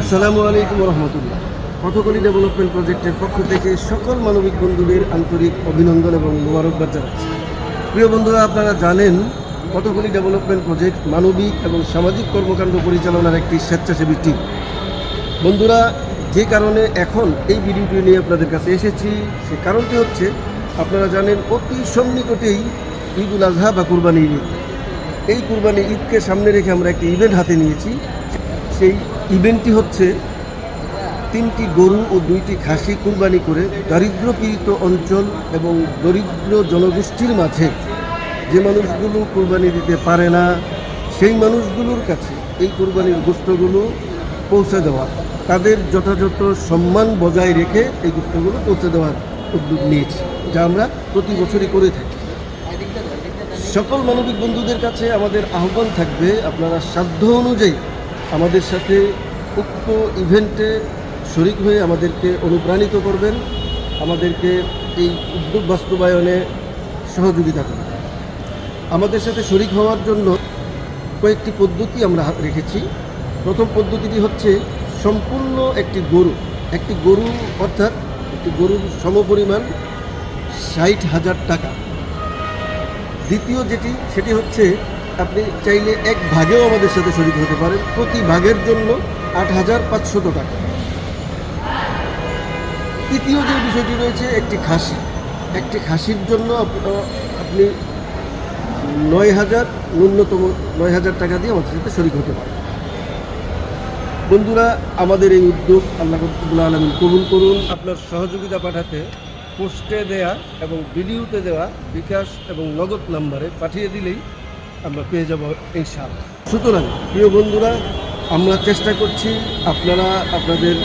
আসসালামু আলাইকুম রহমতুল্লাহ কতকলি ডেভেলপমেন্ট প্রজেক্টের পক্ষ থেকে সকল মানবিক বন্ধুদের আন্তরিক অভিনন্দন এবং মোবারকবাদ জানাচ্ছি। প্রিয় বন্ধুরা, আপনারা জানেন কতকলি ডেভেলপমেন্ট প্রজেক্ট মানবিক এবং সামাজিক কর্মকাণ্ড পরিচালনার একটি স্বেচ্ছাসেবী টিম। বন্ধুরা, যে কারণে এখন এই ভিডিওটি নিয়ে আপনাদের কাছে এসেছি, সে কারণটি হচ্ছে, আপনারা জানেন, অতি সন্নিকটেই ঈদ উল আজহা বা কুরবানি ঈদ। এই কুরবানি ঈদকে সামনে রেখে আমরা একটি ইভেন্ট হাতে নিয়েছি। সেই ইভেন্টটি হচ্ছে তিনটি গরু ও দুইটি খাসি কুরবানি করে দারিদ্র পীড়িত অঞ্চল এবং দরিদ্র জনগোষ্ঠীর মাঝে যে মানুষগুলো কুরবানি দিতে পারে না, সেই মানুষগুলোর কাছে এই কুরবানির গোষ্ঠগুলো পৌঁছে দেওয়া, তাদের যথাযথ সম্মান বজায় রেখে এই গোষ্ঠগুলো পৌঁছে দেওয়ার উদ্যোগ নিয়েছি, যা আমরা প্রতি বছরই করে থাকি। সকল মানবিক বন্ধুদের কাছে আমাদের আহ্বান থাকবে, আপনারা সাধ্য অনুযায়ী আমাদের সাথে উক্ত ইভেন্টে শরিক হয়ে আমাদেরকে অনুপ্রাণিত করবেন, আমাদেরকে এই উদ্যোগ বাস্তবায়নে সহযোগিতা করবেন। আমাদের সাথে শরিক হওয়ার জন্য কয়েকটি পদ্ধতি আমরা রেখেছি। প্রথম পদ্ধতিটি হচ্ছে সম্পূর্ণ একটি গরু একটি গরু অর্থাৎ একটি গরুর সমপরিমাণ ষাট হাজার টাকা। দ্বিতীয় যেটি, সেটি হচ্ছে আপনি চাইলে এক ভাগেও আমাদের সাথে শরিক হতে পারেন। প্রতি ভাগের জন্য আট হাজার পাঁচশত টাকা। তৃতীয় যে বিষয়টি রয়েছে, একটি খাসি। একটি খাসির জন্য আপনি নয় হাজার ন্যূনতম নয় হাজার টাকা দিয়ে আমাদের সাথে শরিক হতে পারেন। বন্ধুরা, আমাদের এই উদ্যোগ আল্লাহ আলমিন কবুল করুন। আপনার সহযোগিতা পাঠাতে পোস্টে দেয়া এবং ভিডিওতে দেওয়া বিকাশ এবং নগদ নাম্বারে পাঠিয়ে দিলেই আমরা পেয়ে যাব এই ইনশাআল্লাহ। সুতরাং, প্রিয় বন্ধুরা, আমরা চেষ্টা করছি আপনারা আপনাদের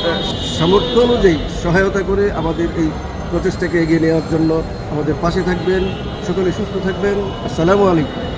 সামর্থ্য অনুযায়ী সহায়তা করে আমাদের এই প্রচেষ্টাকে এগিয়ে নেওয়ার জন্য আমাদের পাশে থাকবেন। সকলে সুস্থ থাকবেন। আসসালামু আলাইকুম।